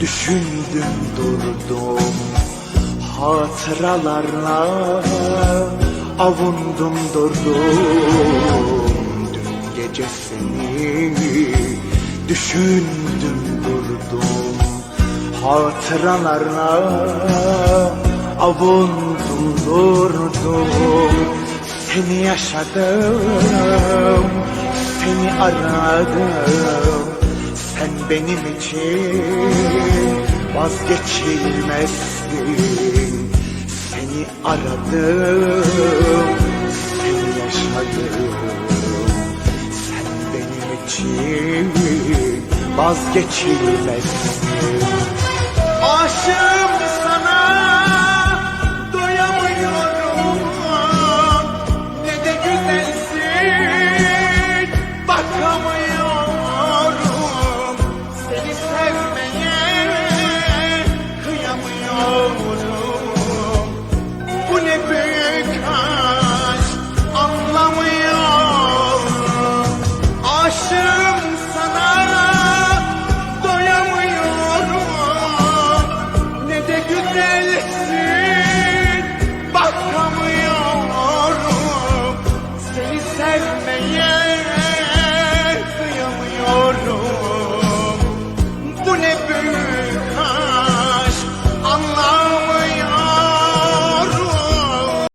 düşündüm durdum Hatıralarla avundum durdum Dün gece seni düşündüm durdum Hatıralarla avundum durdum Seni yaşadım, seni aradım benim için vazgeçilmezdin Seni aradım, seni yaşadım. Sen benim için vazgeçilmezdin Aşığım sempre